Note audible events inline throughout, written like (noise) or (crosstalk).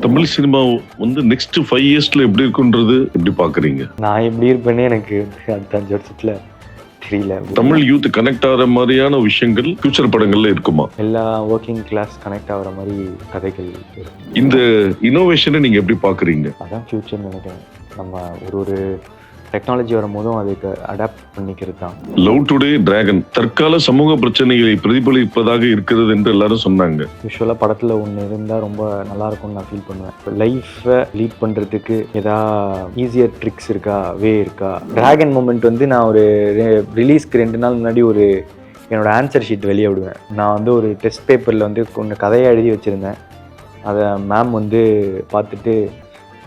Tamil cinema வந்து next five இயர்ஸ்ல எப்படி இருக்குன்றது எப்படி பாக்குறீங்க? நான் எப்படி இருப்பேனே எனக்கு அடுத்த அஞ்சு வருஷத்துல தெரியல. தமிழ் யூத் கனெக்ட் ஆகிற மாதிரியான விஷயங்கள் ஃபியூச்சர் படங்கள்ல இருக்குமா? எல்லா ஒர்க்கிங் கிளாஸ் கனெக்ட் ஆகுற மாதிரி கதைகள் இந்த இனோவேஷனை நீங்க எப்படி பாக்குறீங்க? அதான் ஃப்யூச்சர் நினைக்கிறேன். நம்ம ஒரு ஒரு டெக்னாலஜி வரும்போதும் அதுக்கு அடாப்ட் பண்ணிக்கிறது தான் லவ் டுடே டிராகன் தற்கால சமூக பிரச்சனைகளை பிரதிபலிப்பதாக இருக்கிறது என்று எல்லாரும் சொன்னாங்க. யூஸ்வலாக படத்தில் ஒன்று இருந்தால் ரொம்ப நல்லா இருக்கும்னு நான் ஃபீல் பண்ணுவேன். லைஃப்பை லீட் பண்ணுறதுக்கு எதா ஈஸியர் ட்ரிக்ஸ் இருக்கா வே இருக்கா? டிராகன் மூமெண்ட் வந்து நான் ஒரு ரிலீஸ்க்கு ரெண்டு நாள் முன்னாடி ஒரு என்னோட ஆன்சர் ஷீட் வெளியே விடுவேன். நான் வந்து ஒரு டெஸ்ட் பேப்பரில் வந்து கொஞ்சம் கதையை எழுதி வச்சுருந்தேன். அதை மேம் வந்து பார்த்துட்டு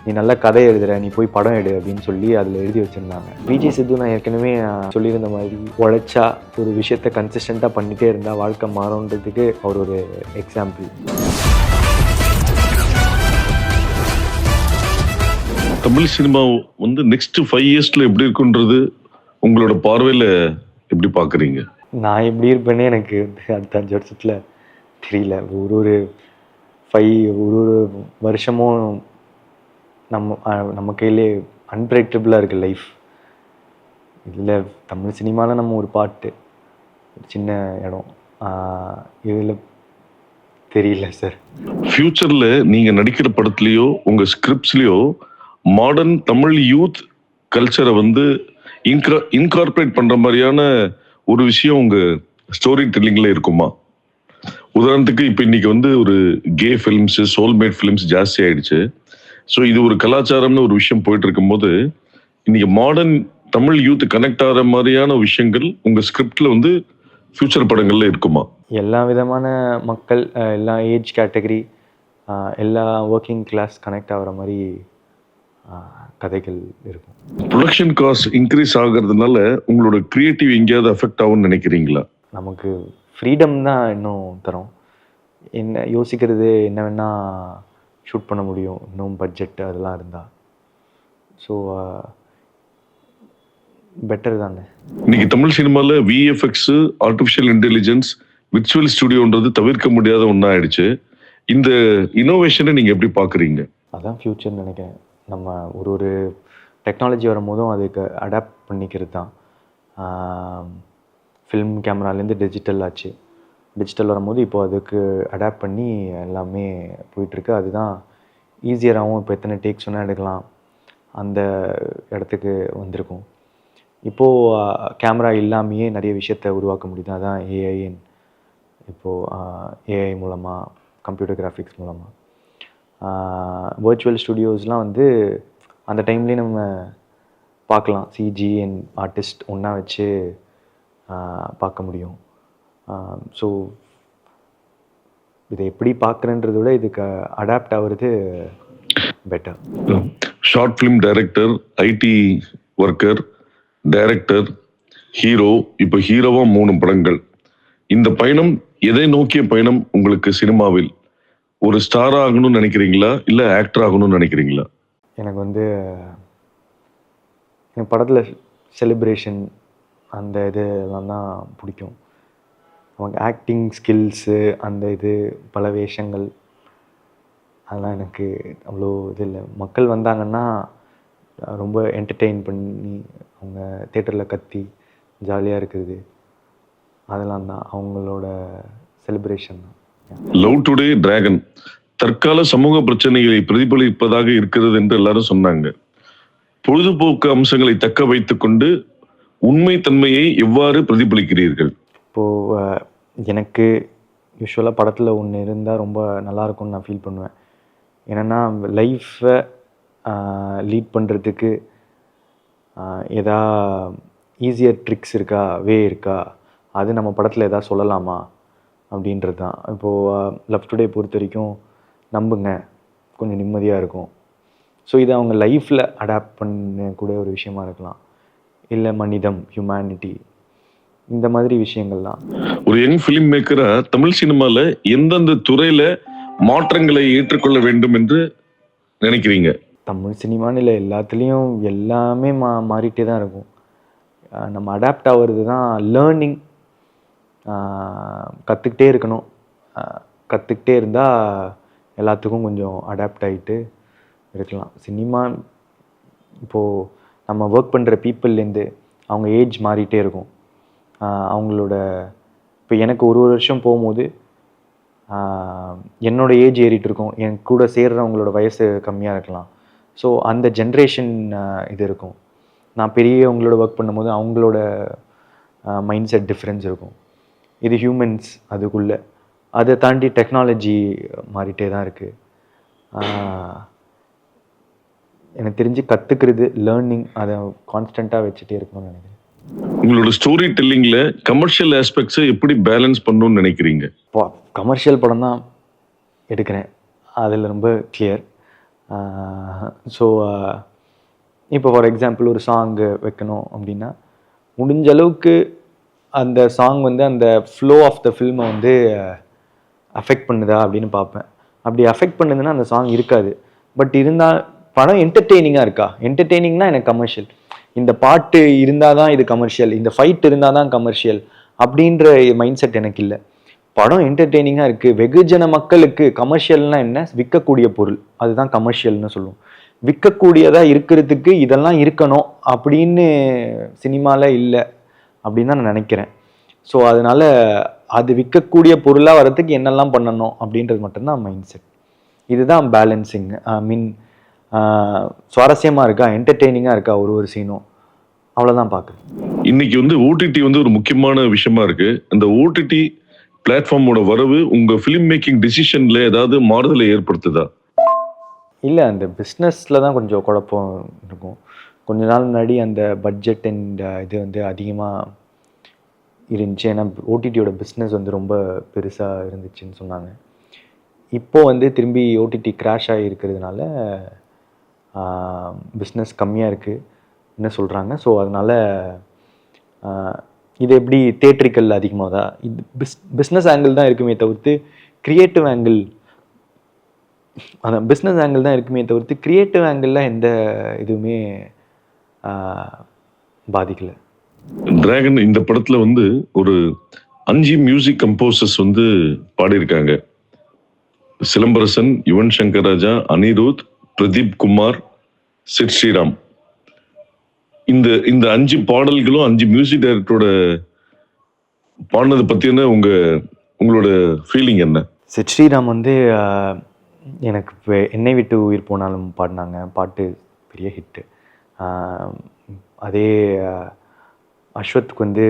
நீ நல்ல கதை எழுதுற நீ போய் படம் எடு அப்படின்னு சொல்லி அதில் எழுதி வச்சுருந்தாங்க. விஜய் சித்து நான் ஏற்கனவே சொல்லியிருந்த மாதிரி உழைச்சா ஒரு விஷயத்த கன்சிஸ்டண்ட்டாக பண்ணிகிட்டே இருந்தால் வாழ்க்கை மாறும்ன்றதுக்கு அவர் ஒரு எக்ஸாம்பிள் தமிழ் சினிமா வந்து நெக்ஸ்ட் ஃபைவ் இயர்ஸ்ல எப்படி இருக்குன்றது உங்களோட பார்வையில எப்படி பாக்குறீங்க? நான் எப்படி இருப்பேனே எனக்கு அடுத்த அஞ்சு வருஷத்தில் தெரியல. ஒரு ஒரு ஃபைவ் ஒரு ஒரு வருஷமும் நம்ம நம்ம கையிலே அன்பிரடிக்டபுளாக இருக்குது லைஃப் இதில் தமிழ் சினிமாவில் நம்ம ஒரு பாட்டு ஒரு சின்ன இடம். இதில் தெரியல சார் ஃப்யூச்சரில் நீங்கள் நடிக்கிற படத்துலையோ உங்கள் ஸ்கிரிப்ட்ஸ்லையோ மாடர்ன் தமிழ் யூத் கல்ச்சரை வந்து இன்கார்பரேட் பண்ணுற மாதிரியான ஒரு விஷயம் உங்கள் ஸ்டோரி டெல்லிங்கில் இருக்குமா? உதாரணத்துக்கு இப்போ இன்னைக்கு வந்து ஒரு கே ஃபிலிம்ஸு சோல்மேட் ஃபிலிம்ஸ் ஜாஸ்தி ஆயிடுச்சு. ஸோ இது ஒரு கலாச்சாரம்னு ஒரு விஷயம் போயிட்டு இருக்கும்போது இன்னைக்கு மாடர்ன் தமிழ் யூத் கனெக்ட் ஆகிற மாதிரியான விஷயங்கள் உங்க ஸ்கிரிப்ட்ல வந்து ஃபியூச்சர் படங்கள்ல இருக்குமா? எல்லா விதமான மக்கள் எல்லா ஏஜ் கேட்டகரி எல்லா ஒர்க்கிங் கிளாஸ் கனெக்ட் ஆகிற மாதிரி கதைகள் இருக்கும். ப்ரொடக்ஷன் காஸ்ட் இன்க்ரீஸ் ஆகுறதுனால உங்களோட கிரியேட்டிவ் எங்கேயாவது அஃபெக்ட் ஆகும்னு நினைக்கிறீங்களா? நமக்கு ஃப்ரீடம் தான் இன்னும் தரும். என்ன யோசிக்கிறது என்ன வேணால் ஷூட் பண்ண முடியும். இன்னும் பட்ஜெட் அதெல்லாம் இருந்தால் ஸோ பெட்டர் தானே? இன்னைக்கு தமிழ் சினிமால விஎஃப்எக்ஸ் ஆர்டிஃபிஷியல் இன்டெலிஜென்ஸ் விர்ச்சுவல் ஸ்டுடியோன்றது தவிர்க்க முடியாத ஒன்றா ஆயிடுச்சு இந்த இனோவேஷனை நீங்க எப்படி பாக்குறீங்க? அதான் ஃப்யூச்சர் நினைக்கிறேன். நம்ம ஒரு ஒரு டெக்னாலஜி வரும்போதும் அதுக்கு அடாப்ட் பண்ணிக்கிறது தான் ஃபில்ம் கேமராலேருந்து டிஜிட்டல் ஆச்சு. டிஜிட்டல் வரும்போது இப்போ அதுக்கு அடாப்ட் பண்ணி எல்லாமே போயிட்டுருக்கு. அதுதான் ஈஸியராகவும் இப்போ எத்தனை டேக்ஸ் வேணால் எடுக்கலாம். அந்த இடத்துக்கு வந்திருக்கும். இப்போது கேமரா இல்லாமையே நிறைய விஷயத்தை உருவாக்க முடியுது. அதான் ஏஐஎன் இப்போது ஏஐ மூலமாக கம்ப்யூட்டர் கிராஃபிக்ஸ் மூலமாக வர்ச்சுவல் ஸ்டுடியோஸ்லாம் வந்து அந்த டைம்லேயே நம்ம பார்க்கலாம். சிஜி அண்ட் ஆர்டிஸ்ட் ஒன்றா வச்சு பார்க்க முடியும். ஸோ இதை எப்படி பார்க்குறேன்றத விட இதுக்கு அடாப்ட் ஆகுறது better short film director IT worker director hero இப்போ ஹீரோவா மூணு படங்கள். இந்த பயணம் எதை நோக்கிய பயணம் உங்களுக்கு சினிமாவில்? ஒரு ஸ்டார் ஆகணும்னு நினைக்கிறீங்களா? இல்ல ஆக்டர் ஆகணும்னு நினைக்கிறீங்களா? எனக்கு வந்து எனக்கு படத்தில் செலிப்ரேஷன் அந்த இது எல்லாம் தான் பிடிக்கும். அவங்க ஆக்டிங் ஸ்கில்ஸு அந்த இது பல வேஷங்கள் அதெல்லாம் எனக்கு அவ்வளோ இது இல்லை. மக்கள் வந்தாங்கன்னா ரொம்ப என்டர்டெயின் பண்ணி அவங்க தேட்டரில் கத்தி ஜாலியாக இருக்குது அதெல்லாம் தான். அவங்களோட செலிப்ரேஷன் தான். லவ் டுடே டிராகன் தற்கால சமூக பிரச்சனைகளை பிரதிபலிப்பதாக இருக்கிறது என்று எல்லாரும் சொன்னாங்க. பொழுதுபோக்கு அம்சங்களை தக்க வைத்துக் கொண்டு உண்மை தன்மையை எவ்வாறு பிரதிபலிக்கிறீர்கள்? இப்போது எனக்கு யூஸ்வலாக படத்தில் ஒன்று இருந்தால் ரொம்ப நல்லாயிருக்கும்னு நான் ஃபீல் பண்ணுவேன். என்னென்னா லைஃப்பை லீட் பண்ணுறதுக்கு எதா ஈஸியர் ட்ரிக்ஸ் இருக்கா வே இருக்கா அது நம்ம படத்தில் எதா சொல்லலாமா அப்படின்றது தான் இப்போது லவ் டுடே பொறுத்த வரைக்கும் நம்புங்க கொஞ்சம் நிம்மதியாக இருக்கும். ஸோ இது அவங்க லைஃப்பில் அடாப்ட் பண்ணக்கூடிய ஒரு விஷயமா இருக்கலாம். இல்லை மனிதம் ஹியூமனிட்டி இந்த மாதிரி விஷயங்கள்லாம் ஒரு யங் ஃபிலிம் மேக்கரா தமிழ் சினிமால எந்தெந்த துறையில மாற்றங்களை ஏற்றுக்கொள்ள வேண்டும் என்று நினைக்கிறீங்க? தமிழ் சினிமான்னு இல்லை எல்லாத்துலேயும் எல்லாமே மா மாறிட்டே தான் இருக்கும். நம்ம அடாப்ட் ஆகிறது தான் லேர்னிங் கற்றுக்கிட்டே இருக்கணும். கற்றுக்கிட்டே இருந்தால் எல்லாத்துக்கும் கொஞ்சம் அடாப்ட் ஆகிட்டு இருக்கலாம். சினிமா இப்போது நம்ம ஒர்க் பண்ணுற பீப்புள்லேருந்து அவங்க ஏஜ் மாறிட்டே இருக்கும். அவங்களோட இப்போ எனக்கு ஒரு ஒரு வருஷம் போகும்போது என்னோட ஏஜ் ஏறிட்டு இருக்கும். என் கூட சேர்றவங்களோட வயசு கம்மியாக இருக்கலாம். ஸோ அந்த ஜென்ரேஷன் இது இருக்கும். நான் பெரியவங்களோட ஒர்க் பண்ணும்போது அவங்களோட மைண்ட் செட் டிஃப்ரென்ஸ் இருக்கும். இது ஹியூமன்ஸ் அதுக்குள்ளே. அதை தாண்டி டெக்னாலஜி மாறிட்டே தான் இருக்குது எனக்கு தெரிஞ்சு கற்றுக்கிறது லேர்னிங் அதை கான்ஸ்டண்ட்டாக வச்சுட்டே இருக்கணும்னு நினைக்கிறேன். உங்களோட ஸ்டோரி டெல்லிங்ல கமர்ஷியல் ஆஸ்பெக்ட்ஸை எப்படி பேலன்ஸ் பண்ணணும்னு நினைக்கிறீங்க? இப்போ கமர்ஷியல் படம் தான் எடுக்கிறேன். அதில் ரொம்ப கிளியர் ஸோ இப்போ ஃபார் எக்ஸாம்பிள் ஒரு சாங்கு வைக்கணும் அப்படின்னா முடிஞ்ச அளவுக்கு அந்த சாங் வந்து அந்த ஃப்ளோ ஆஃப் த ஃபில்மை வந்து அஃபெக்ட் பண்ணுதா அப்படின்னு பார்ப்பேன். அப்படி அஃபெக்ட் பண்ணுதுன்னா அந்த சாங் இருக்காது. பட் இருந்தால் படம் என்டர்டெய்னிங்காக இருக்கா? என்டர்டெய்னிங்னா எனக்கு கமர்ஷியல் இந்த பாட்டு இருந்தால் தான் இது கமர்ஷியல் இந்த ஃபைட் இருந்தால் தான் கமர்ஷியல் அப்படின்ற மைண்ட் செட் எனக்கு இல்லை. படம் என்டர்டெய்னிங்காக இருக்குது வெகுஜன மக்களுக்கு கமர்ஷியல்னால் என்ன? விற்கக்கூடிய பொருள். அதுதான் கமர்ஷியல்னு சொல்லுவோம். விற்கக்கூடியதாக இருக்கிறதுக்கு இதெல்லாம் இருக்கணும் அப்படின்னு சினிமாவில் இல்லை அப்படின்னு தான் நான் நினைக்கிறேன். ஸோ அதனால் அது விற்கக்கூடிய பொருளாக வரதுக்கு என்னெல்லாம் பண்ணணும் அப்படின்றது மட்டும்தான் மைண்ட் செட் இதுதான் பேலன்சிங் ஐ மீன் சுவாரஸ்யமாக இருக்கா? என்டர்டெய்னிங்காக இருக்கா ஒரு ஒரு சீனும் அவ்வளோதான் பார்க்குறேன். இன்னைக்கு வந்து ஓடிடி வந்து ஒரு முக்கியமான விஷயமா இருக்கு. இந்த ஓடிடி பிளாட்ஃபார்மோட வரவு உங்க ஃபிலிம் மேக்கிங் டிசிஷன்ல ஏதாவது மாறுதலை ஏற்படுத்துதா? இல்லை அந்த பிஸ்னஸில் தான் கொஞ்சம் குழப்பம் இருக்கும். கொஞ்ச நாள் முன்னாடி அந்த பட்ஜெட் அண்ட் இது வந்து அதிகமாக இருந்துச்சு. ஏன்னா ஓடிடியோட பிஸ்னஸ் வந்து ரொம்ப பெருசாக இருந்துச்சுன்னு சொன்னாங்க. இப்போ வந்து திரும்பி ஓடிடி கிராஷ் ஆகி இருக்கிறதுனால பிஸ்னஸ் கம்மியாக இருக்குது என்ன சொல்கிறாங்க ஸோ அதனால் இது எப்படி தேட்ருக்கல் அதிகமாக தான் இது பிஸ் பிஸ்னஸ் ஆங்கிள் தான் இருக்குமே தவிர்த்து க்ரியேட்டிவ் ஆங்கிள் அதான் பிஸ்னஸ் ஆங்கிள் தான் இருக்குமே தவிர்த்து க்ரியேட்டிவ் ஆங்கிளில் எந்த இதுவுமே பாதிக்கலை. டிராகன் இந்த படத்தில் வந்து ஒரு அஞ்சு மியூசிக் கம்போசர்ஸ் வந்து பாடியிருக்காங்க. சிலம்பரசன் யுவன் சங்கர் ராஜா அனிருத் பிரதீப் குமார் சிட் ஸ்ரீராம். இந்த இந்த அஞ்சு பாடல்களும் அஞ்சு மியூசிக் டைரக்டரோட பாடினது பற்றின உங்க உங்களோட ஃபீலிங் என்ன? செட் ஸ்ரீராம் வந்து எனக்கு இப்போ என்னை விட்டு உயிர் போனாலும் பாடினாங்க. பாட்டு பெரிய ஹிட்டு அதே அஸ்வத்துக்கு வந்து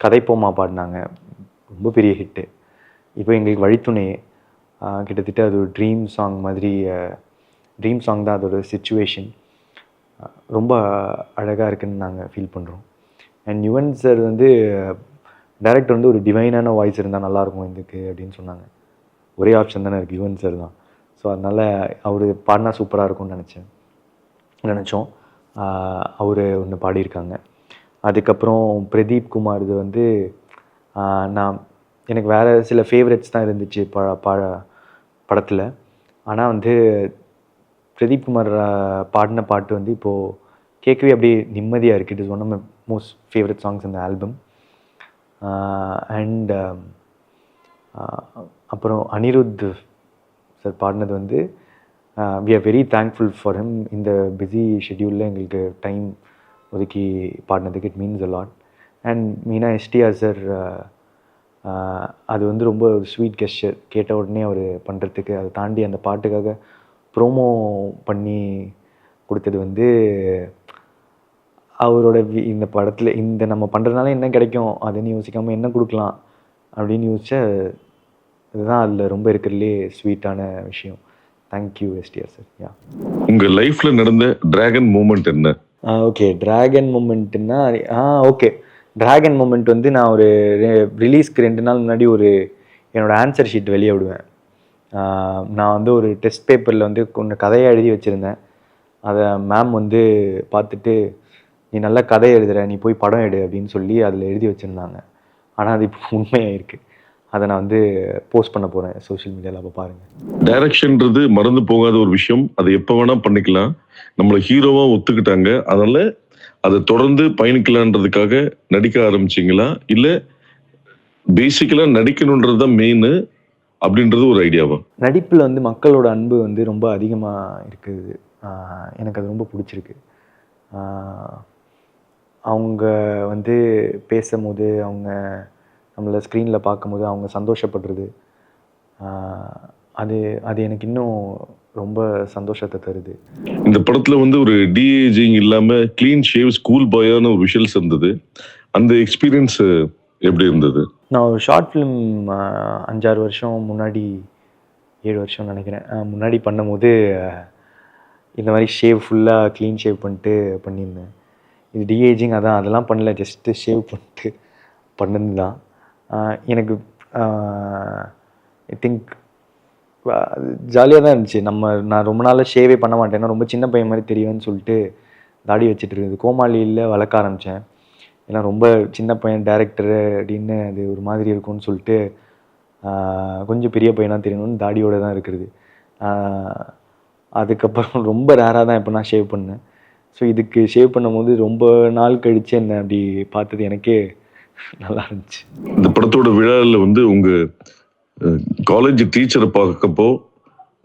கதைப்போமா பாடினாங்க. ரொம்ப பெரிய ஹிட்டு இப்போ எங்களுக்கு வழித்துணை கிட்டத்தட்ட அது ஒரு ட்ரீம் சாங் மாதிரி ட்ரீம் சாங் தான் அதோட சுச்சுவேஷன் ரொம்ப அழகாக இருக்குன்னு நாங்கள் ஃபீல் பண்ணுறோம் அண்ட் யுவன் சார் வந்து டேரக்டர் வந்து ஒரு டிவைனான வாய்ஸ் இருந்தால் நல்லாயிருக்கும் இதுக்கு அப்படின்னு சொன்னாங்க. ஒரே ஆப்ஷன் தானே இருக்குது யுவன் சார் தான். ஸோ அதனால் அவர் பாடினா சூப்பராக இருக்கும்னு நினச்சேன். நினச்சோம். அவர் ஒன்று பாடியிருக்காங்க. அதுக்கப்புறம் பிரதீப் குமார் இது வந்து நான் எனக்கு வேறு சில ஃபேவரட்ஸ் தான் இருந்துச்சு பா பா படத்தில். ஆனால் வந்து பிரதீப் குமார் பாடின பாட்டு வந்து இப்போது கேட்கவே அப்படியே நிம்மதியாக இருக்குது it is one of my most favourite songs இந்த ஆல்பம் அண்ட் அப்புறம் அனிருத் சார் பாடினது வந்து we are very thankful for him இந்த பிஸி ஷெட்யூலில் எங்களுக்கு டைம் ஒதுக்கி பாடினதுக்கு it means a lot and Meena STR sir அது வந்து ரொம்ப ஒரு ஸ்வீட் கெஸ்டர் கேட்ட உடனே அவர் பண்ணுறதுக்கு அதை தாண்டி அந்த பாட்டுக்காக ப்ரோமோ பண்ணி கொடுத்தது வந்து அவரோட வி- இந்த படத்தில் இந்த நம்ம பண்ணுறதுனால என்ன கிடைக்கும்? அதுன்னு யோசிக்காமல் என்ன கொடுக்கலாம்? அப்படின்னு யோசிச்சா இதுதான் அதில் ரொம்ப இருக்கிறதுலே ஸ்வீட்டான விஷயம். தேங்க்யூ எஸ்டிஆர் சார் யா உங்க லைஃப்ல நடந்த டிராகன் மூமெண்ட் என்ன? ஓகே டிராகன் மூமெண்ட்னா ஆ ஓகே டிராகன் மூமெண்ட் வந்து நான் ஒரு ரிலீஸ்க்கு ரெண்டு நாள் முன்னாடி ஒரு என்னோடய ஆன்சர் ஷீட் வெளியே விடுவேன். நான் வந்து ஒரு டெஸ்ட் பேப்பரில் வந்து கொஞ்சம் கதையை எழுதி வச்சுருந்தேன். அதை மேம் வந்து பார்த்துட்டு நீ நல்ல கதை எழுதுற நீ போய் படம் எடு அப்படின்னு சொல்லி அதில் எழுதி வச்சுருந்தாங்க. ஆனால் அது இப்போ உண்மையாக இருக்குது அதை நான் வந்து போஸ்ட் பண்ண போகிறேன் சோஷியல் மீடியாவில் அப்போ பாருங்கள் டைரக்ஷன்ன்றது மறந்து போகாத ஒரு விஷயம். அதை எப்போ வேணால் பண்ணிக்கலாம். நம்மளை ஹீரோவாக ஒத்துக்கிட்டாங்க. அதனால் அதை தொடர்ந்து பயணிக்கலான்றதுக்காக நடிக்க ஆரம்பிச்சிங்களா? இல்லை பேசிக்கலாக நடிக்கணுன்றது தான் மெயின் அப்படின்றது ஒரு ஐடியாவா நடிப்பில் வந்து மக்களோட அன்பு வந்து ரொம்ப அதிகமாக இருக்குது. எனக்கு அது ரொம்ப பிடிச்சிருக்கு. அவங்க வந்து பேசும்போது அவங்க நம்மளை ஸ்க்ரீனில் பார்க்கும்போது அவங்க சந்தோஷப்படுறது அது அது எனக்கு இன்னும் ரொம்ப சந்தோஷத்தை தருது. இந்த படத்துல வந்து ஒரு டிஏஜிங் இல்லாம க்ளீன் ஷேவ் ஸ்கூல் பாயான ஒரு விஷுவல்ஸ் இருந்தது அந்த எக்ஸ்பீரியன்ஸ் எப்படி இருந்தது? நான் ஒரு ஷார்ட் ஃபிலிம் அஞ்சாறு வருஷம் முன்னாடி ஏழு வருஷம் நினைக்கிறேன். முன்னாடி பண்ணும்போது இந்த மாதிரி ஷேவ் ஃபுல்லாக க்ளீன் ஷேவ் பண்ணிட்டு பண்ணியிருந்தேன். இது டிஏஜிங் அதான் அதெல்லாம் பண்ணல ஜஸ்ட்டு ஷேவ் பண்ணிட்டு பண்ணது தான் எனக்கு ஐ திங்க் ஜாலியாக தான் இருந்துச்சு. நம்ம நான் ரொம்ப நாளாக ஷேவே பண்ண மாட்டேன். ரொம்ப சின்ன பையன் மாதிரி தெரியும்னு சொல்லிட்டு தாடி வச்சுட்டு இருக்குது கோமாளியில் வளர்க்க ஆரம்பித்தேன் ஏன்னா ரொம்ப சின்ன பையன் டேரக்டரு அப்படின்னு அது ஒரு மாதிரி இருக்கும்னு சொல்லிட்டு கொஞ்சம் பெரிய பையனாக தெரியணும்னு தாடியோடு தான் இருக்கிறது. அதுக்கப்புறம் (laughs) ரொம்ப ரேராக தான் இப்போ நான் ஷேவ் பண்ணேன். ஸோ இதுக்கு ஷேவ் பண்ணும்போது ரொம்ப நாள் கழித்து என்ன அப்படி பார்த்தது எனக்கே (laughs) நல்லா இருந்துச்சு. இந்த படத்தோட விழாவில் வந்து உங்கள் காலேஜ் டீச்சரை பார்க்கப்போ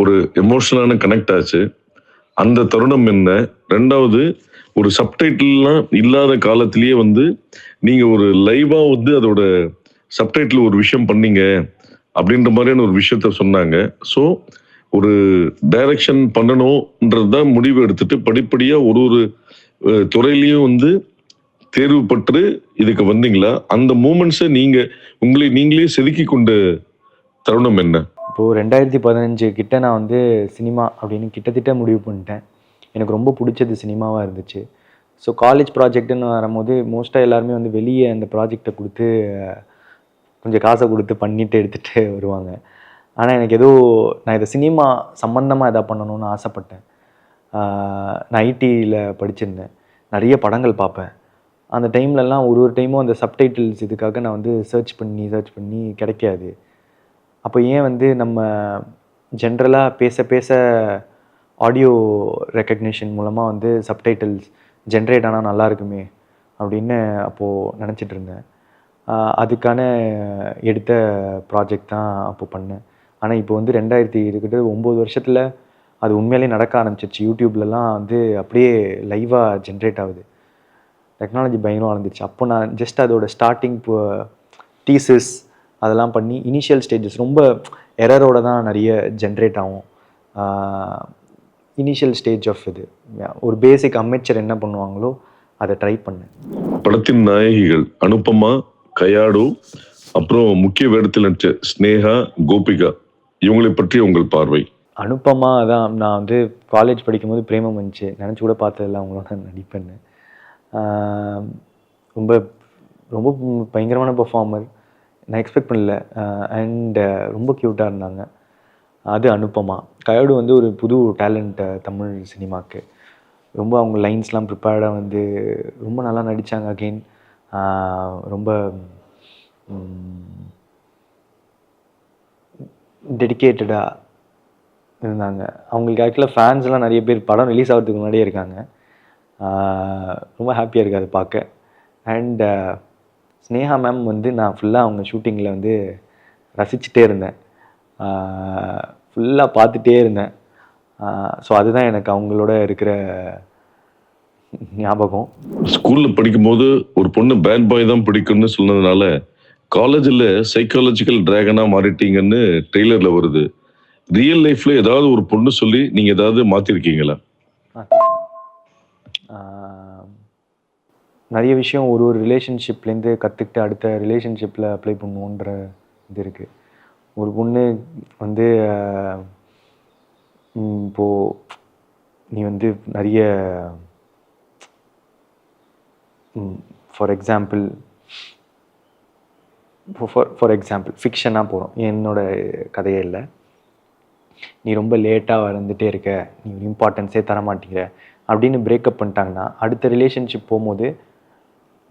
ஒரு எமோஷனலான கனெக்ட் ஆச்சு. அந்த தருணம் என்ன? ரெண்டாவது ஒரு சப்டைட்டில்லாம் இல்லாத காலத்திலேயே வந்து நீங்கள் ஒரு லைவாக வந்து அதோட சப்டைட்டில் ஒரு விஷயம் பண்ணீங்க அப்படின்ற மாதிரியான ஒரு விஷயத்த சொன்னாங்க. ஸோ ஒரு டைரக்ஷன் பண்ணணும்ன்றது தான் முடிவு எடுத்துட்டு படிப்படியாக ஒரு ஒரு துறையிலையும் வந்து தேர்வு பெற்று இதுக்கு வந்தீங்களா? அந்த மூமெண்ட்ஸை நீங்கள் உங்களை நீங்களே செதுக்கி கொண்ட தருணம் என்ன? இப்போது ரெண்டாயிரத்தி பதினஞ்சு கிட்ட நான் வந்து சினிமா அப்படின்னு கிட்டத்தட்ட முடிவு பண்ணிட்டேன். எனக்கு ரொம்ப பிடிச்சது சினிமாவாக இருந்துச்சு. ஸோ காலேஜ் ப்ராஜெக்ட்டுன்னு வரும்போது மோஸ்ட்டாக எல்லாருமே வந்து வெளியே அந்த ப்ராஜெக்டை கொடுத்து கொஞ்சம் காசை கொடுத்து பண்ணிட்டு எடுத்துகிட்டு வருவாங்க. ஆனால் எனக்கு ஏதோ நான் இதை சினிமா சம்மந்தமாக எதாவது பண்ணணும்னு ஆசைப்பட்டேன். நான் ஐடியில் படிச்சிருந்தேன். நிறைய படங்கள் பார்ப்பேன். அந்த டைம்லலாம் ஒரு ஒரு டைமும் அந்த சப்டைட்டில்ஸ் இதுக்காக நான் வந்து சர்ச் பண்ணி சர்ச் பண்ணி கிடைக்காது. அப்போ ஏன் வந்து நம்ம ஜென்ரலாக பேச பேச ஆடியோ ரெக்கக்னிஷன் மூலமாக வந்து சப்டைட்டில்ஸ் ஜென்ரேட் ஆனால் நல்லா இருக்குமே அப்படின்னு அப்போது நினச்சிட்டு இருந்தேன். அதுக்கான எடுத்த ப்ராஜெக்ட் தான் அப்போ பண்ணேன். ஆனால் இப்போ வந்து ரெண்டாயிரத்தி இருக்கிட்ட ஒம்பது வருஷத்தில் அது உண்மையிலேயே நடக்க ஆரம்பிச்சிருச்சு. யூடியூப்லலாம் வந்து அப்படியே லைவாக ஜென்ரேட் ஆகுது. டெக்னாலஜி பயங்கரம் வளர்ந்துருச்சு. அப்போ நான் ஜஸ்ட் அதோட ஸ்டார்டிங் டீசஸ் அதெல்லாம் பண்ணி இனிஷியல் ஸ்டேஜஸ் ரொம்ப எரரோட தான் நிறைய ஜென்ரேட் ஆகும். இனிஷியல் ஸ்டேஜ் ஆஃப் இது. ஒரு பேசிக் அமெச்சர் என்ன பண்ணுவாங்களோ அதை ட்ரை பண்ணேன் படத்தின் நாயகிகள் அனுபமா கயாடு அப்புறம் முக்கிய வேடத்தில் நடிச்ச ஸ்னேகா கோபிகா இவங்களை பற்றி உங்கள் பார்வை? அனுப்பமா தான் நான் வந்து காலேஜ் படிக்கும்போது பிரேமம் வந்துச்சு. நினச்சி கூட பார்த்ததில்ல அவங்களோட நடிப்பேன்னு. ரொம்ப ரொம்ப பயங்கரமான பெர்ஃபார்மர் நான் எக்ஸ்பெக்ட் பண்ணல. அண்ட் ரொம்ப க்யூட்டாக இருந்தாங்க. அது அனுப்பமா. கயோடு வந்து ஒரு புது டேலண்ட்டு தமிழ் சினிமாக்கு. ரொம்ப அவங்க லைன்ஸ்லாம் ப்ரிப்பேர்டாக வந்து ரொம்ப நல்லா நடித்தாங்க அகெயின் ரொம்ப டெடிக்கேட்டடாக இருந்தாங்க. அவங்களுக்கு ஆக்சுவலாக ஃபேன்ஸ்லாம் நிறைய பேர் படம் ரிலீஸ் ஆகிறதுக்கு முன்னாடியே இருக்காங்க. ரொம்ப ஹாப்பியாக இருக்குது அதை பார்க்க. அண்ட் ஸ்னேகா மேம் வந்து நான் ஃபுல்லாக அவங்க ஷூட்டிங்கில் வந்து ரசிச்சுட்டே இருந்தேன். ஃபுல்லாக பார்த்துட்டே இருந்தேன். ஸோ அதுதான் எனக்கு அவங்களோட இருக்கிற ஞாபகம். ஸ்கூல்ல படிக்கும்போது ஒரு பொண்ணு பேட் பாய் தான் பிடிக்கும்னு சொன்னதுனால காலேஜில் சைக்காலஜிக்கல் டிராகனா மாறிட்டீங்கன்னு ட்ரெய்லர்ல வருது. ரியல் லைஃப்ல ஏதாவது ஒரு பொண்ணு சொல்லி நீங்க ஏதாவது மாத்திருக்கீங்களா? நிறைய விஷயம் ஒரு ஒரு ரிலேஷன்ஷிப்லேருந்து கற்றுக்கிட்டு அடுத்த ரிலேஷன்ஷிப்பில் அப்ளை பண்ணுவோன்ற இது இருக்குது ஒரு பொண்ணு வந்து இப்போது நீ வந்து நிறைய for example for for example ஃபிக்ஷனாக போகிறோம் என்னோட கதையே இல்லை. நீ ரொம்ப லேட்டாக வந்துகிட்டே இருக்க. நீ ஒரு இம்பார்ட்டன்ஸே தர மாட்டேங்கிற அப்படின்னு பிரேக்கப் பண்ணிட்டாங்கன்னா அடுத்த ரிலேஷன்ஷிப் போகும்போது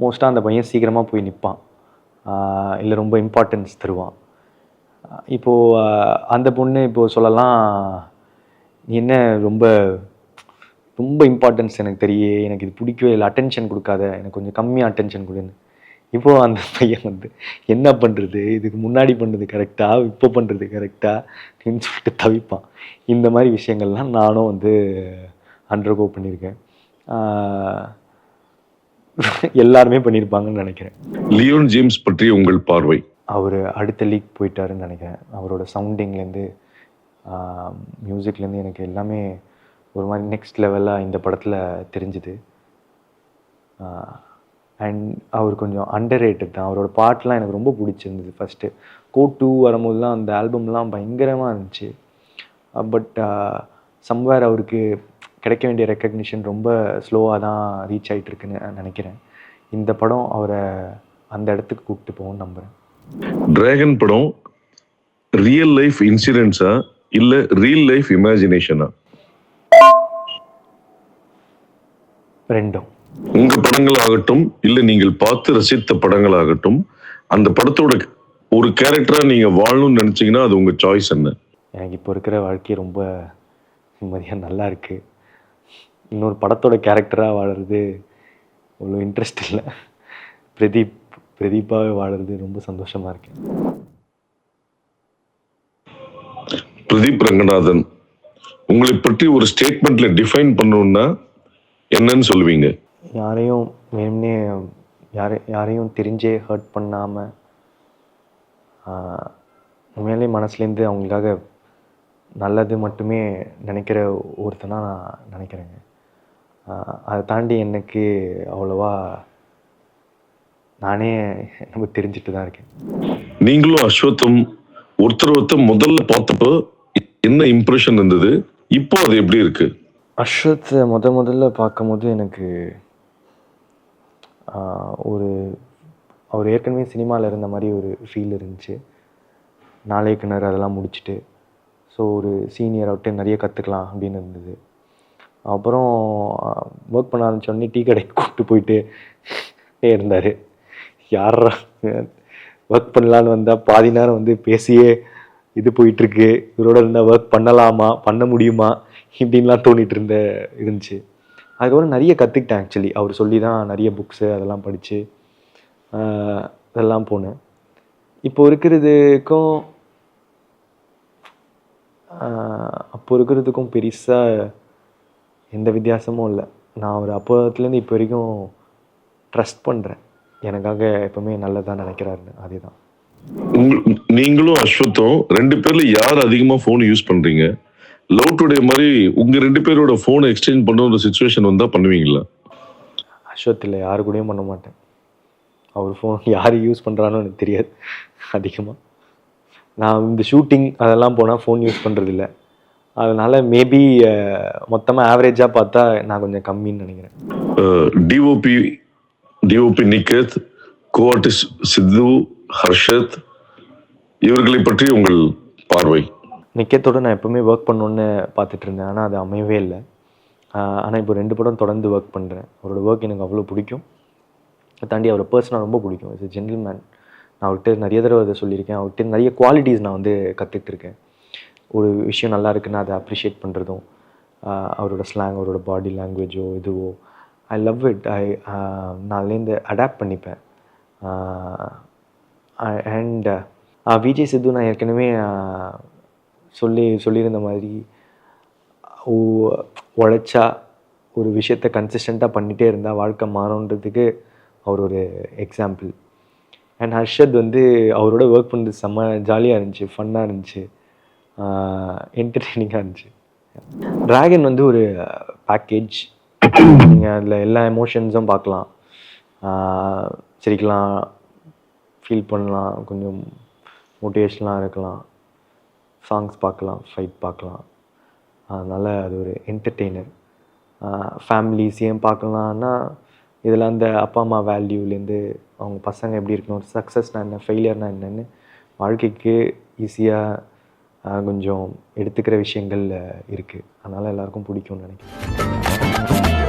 மோஸ்ட்டாக அந்த பையன் சீக்கிரமாக போய் நிற்பான் இல்லை ரொம்ப இம்பார்ட்டன்ஸ் தருவான். இப்போது அந்த பொண்ணு இப்போது சொல்லலாம் நீ என்ன ரொம்ப ரொம்ப இம்பார்ட்டன்ஸ் எனக்கு தெரியே எனக்கு இது பிடிக்கவே இல்லை. அட்டென்ஷன் கொடுக்காத எனக்கு கொஞ்சம் கம்மியாக அட்டென்ஷன் கொடுன்னு. இப்போது அந்த (laughs) பையன் வந்து என்ன பண்ணுறது இதுக்கு முன்னாடி பண்ணுறது கரெக்டாக இப்போ பண்ணுறது கரெக்டாக அப்படின்னு சொல்லிட்டு தவிப்பான். இந்த மாதிரி விஷயங்கள்லாம் நானும் வந்து அண்டர்கோ பண்ணியிருக்கேன். (laughs) எல்லாருமே பண்ணியிருப்பாங்கன்னு நினைக்கிறேன். லியோன் ஜேம்ஸ் பற்றி உங்கள் பார்வை? அவர் அடுத்த லீக் போயிட்டாருன்னு நினைக்கிறேன். அவரோட சவுண்டிங்லேருந்து மியூசிக்லேருந்து எனக்கு எல்லாமே ஒரு மாதிரி நெக்ஸ்ட் லெவலாக இந்த படத்தில் தெரிஞ்சுது. அண்ட் அவர் கொஞ்சம் அண்டர் ரேட்டட் தான். அவரோட பாட்டெலாம் எனக்கு ரொம்ப பிடிச்சிருந்தது ஃபஸ்ட்டு கோ டூ வரும்போதுலாம் அந்த ஆல்பம்லாம் பயங்கரமாக இருந்துச்சு. பட் சம்வேர் அவருக்கு கிடைக்க வேண்டிய ரெக்கக்னிஷன் ரொம்ப ஸ்லோவாக தான் ரீச் ஆகிட்டு இருக்குன்னு நான் நினைக்கிறேன். இந்த படம் அவரை அந்த இடத்துக்கு கூப்பிட்டு போகும்னு நம்புகிறேன் டிராகன் படம் ரியல் லைஃப் இன்சிடென்ட்ஸா இல்ல ரியல் லைஃப் இமேஜினேஷனா ரெண்டும். உங்க படங்கள் ஆகட்டும் இல்ல நீங்கள் பார்த்து ரசித்த படங்கள் ஆகட்டும் அந்த படத்தோட ஒரு கேரக்டரா நீங்க வாழணும்னு நினைச்சீங்கன்னா அது உங்க சாய்ஸ் என்ன? எனக்கு இப்போ இருக்கிற வாழ்க்கை ரொம்ப நிம்மதியாக நல்லா இருக்குது இன்னொரு படத்தோட கேரக்டராக வாழறது அவ்வளோ இன்ட்ரெஸ்ட் இல்லை. பிரதீப் பிரதீப்பாகவே வாழறது ரொம்ப சந்தோஷமாக இருக்கு பிரதீப் ரங்கநாதன் உங்களை பற்றி ஒரு ஸ்டேட்மெண்ட்ல டிஃபைன் பண்ணணும்னா என்னன்னு சொல்லுவீங்க? யாரையும் வேணும்னே யாரை யாரையும் தெரிஞ்சே ஹர்ட் பண்ணாமல் உண்மையிலே மனசுலேருந்து அவங்களுக்காக நல்லது மட்டுமே நினைக்கிற ஒருத்தனா நான் நினைக்கிறேங்க. அதை தாண்டி எனக்கு அவ்வளோவா நானே நம்ம தெரிஞ்சுட்டு தான் இருக்கேன். நீங்களும் அஸ்வத்தும் ஒருத்தர் ஒருத்தர் முதல்ல பார்த்தப்போ என்ன இம்ப்ரெஷன் இருந்தது? இப்போ அது எப்படி இருக்கு? அஸ்வத்தை முத முதல்ல பார்க்கும்போது எனக்கு ஒரு அவர் ஏற்கனவே சினிமாவில் இருந்த மாதிரி ஒரு ஃபீல் இருந்துச்சு. நாளே கிணறு அதெல்லாம் முடிச்சுட்டு ஸோ ஒரு சீனியர் விட்டு நிறைய கற்றுக்கலாம் அப்படின்னு இருந்தது. அப்புறம் ஒர்க் பண்ண ஆரம்பிச்சோடனே டீ கடைக்கு கூப்பிட்டு போயிட்டு இருந்தார். யாரா ஒர்க் பண்ணலான்னு வந்தால் பாதி நேரம் வந்து பேசியே இது போயிட்டுருக்கு. இவரோட இருந்தால் ஒர்க் பண்ணலாமா? பண்ண முடியுமா? இப்படின்லாம் தோண்டிகிட்டு இருந்த இருந்துச்சு. அதுக்கப்புறம் நிறைய கற்றுக்கிட்டேன் ஆக்சுவலி அவர் சொல்லி தான் நிறைய புக்ஸு அதெல்லாம் படித்து அதெல்லாம் போனேன். இப்போ இருக்கிறதுக்கும் அப்போ இருக்கிறதுக்கும் பெருசாக எந்த வித்தியாசமும் இல்லை. நான் ஒரு அப்போத்துலேருந்து இப்போ வரைக்கும் ட்ரஸ்ட் பண்ணுறேன் எனக்காக எப்பவுமே நல்லதாக நினைக்கிறாருன்னு அதே தான் உங்க- நீங்களும் அஸ்வத்தும் ரெண்டு பேர்ல யார் அதிகமா போன் யூஸ் பண்றீங்க? லவ் டுடே மாதிரி உங்க ரெண்டு பேரோட போனை எக்ஸ்சேஞ்ச் பண்ண ஒரு சுச்சுவேஷன் வந்தா பண்ணுவீங்களா? அஸ்வத்தில் யாரு கூடயும் பண்ண மாட்டேன். அவர் ஃபோன் யார் யூஸ் பண்ணுறான்னு எனக்கு தெரியாது அதிகமாக நான் இந்த ஷூட்டிங் அதெல்லாம் போனால் ஃபோன் யூஸ் பண்ணுறதில்ல அதனால் மேபி மொத்தமாக ஆவரேஜாக பார்த்தா நான் கொஞ்சம் கம்மின்னு நினைக்கிறேன். DOP DOP Nikhath coartist Sidhu Harshath இவர்களை பற்றி உங்கள் பார்வை? நிக்கத்தோட நான் எப்பவுமே ஒர்க் பண்ணணுன்னு பார்த்துட்டு இருந்தேன். ஆனால் அது அமையவே இல்லை. ஆனால் இப்போ ரெண்டு படம் தொடர்ந்து ஒர்க் பண்ணுறேன் அவரோட ஒர்க் எனக்கு அவ்வளோ பிடிக்கும். அதை தாண்டி அவரோட பர்சனாக ரொம்ப பிடிக்கும். இஸ் ஜென்டில்மேன் நான் அவர்கிட்ட நிறைய தடவை அதை சொல்லியிருக்கேன். அவர்கிட்ட நிறைய குவாலிட்டிஸ் நான் வந்து கற்றுட்டு இருக்கேன். ஒரு விஷயம் நல்லா இருக்குன்னா அதை அப்ரிஷியேட் பண்ணுறதும் அவரோட ஸ்லாங் அவரோட பாடி லாங்குவேஜோ இதுவோ ஐ லவ் இட் ஐ நான் அதுலேருந்து அடாப்ட் பண்ணிப்பேன். அண்ட் விஜய் சித்து நான் ஏற்கனவே சொல்லி சொல்லியிருந்த மாதிரி உழைச்சா ஒரு விஷயத்த கன்சிஸ்டண்ட்டாக பண்ணிகிட்டே இருந்தால் வாழ்க்கை மாறுன்றதுக்கு அவர் ஒரு எக்ஸாம்பிள் அண்ட் ஹர்ஷத் வந்து அவரோட ஒர்க் பண்ணுறது செம்ம ஜாலியாக இருந்துச்சு ஃபன்னாக இருந்துச்சு. என்டர்டெய்னிங்காக இருந்துச்சு. டிராகன் வந்து ஒரு பேக்கேஜ் நீங்கள் அதில் எல்லா எமோஷன்ஸும் பார்க்கலாம். சிரிக்கலாம் ஃபீல் பண்ணலாம் கொஞ்சம் மோட்டிவேஷனாக இருக்கலாம். சாங்ஸ் பார்க்கலாம் ஃபைட் பார்க்கலாம். அதனால் அது ஒரு என்டர்டெய்னர் ஃபேமிலிஸ் ஏன் பார்க்கலான்னா இதில் அந்த அப்பா அம்மா வேல்யூலேருந்து அவங்க பசங்க எப்படி இருக்கணும் சக்ஸஸ்னால் என்ன ஃபெயிலியர்னால் என்னென்னு வாழ்க்கைக்கு ஈஸியாக கொஞ்சம் எடுத்துக்கிற விஷயங்கள் இருக்குது அதனால் எல்லாருக்கும் பிடிக்கும்னு நினைக்கிறேன்.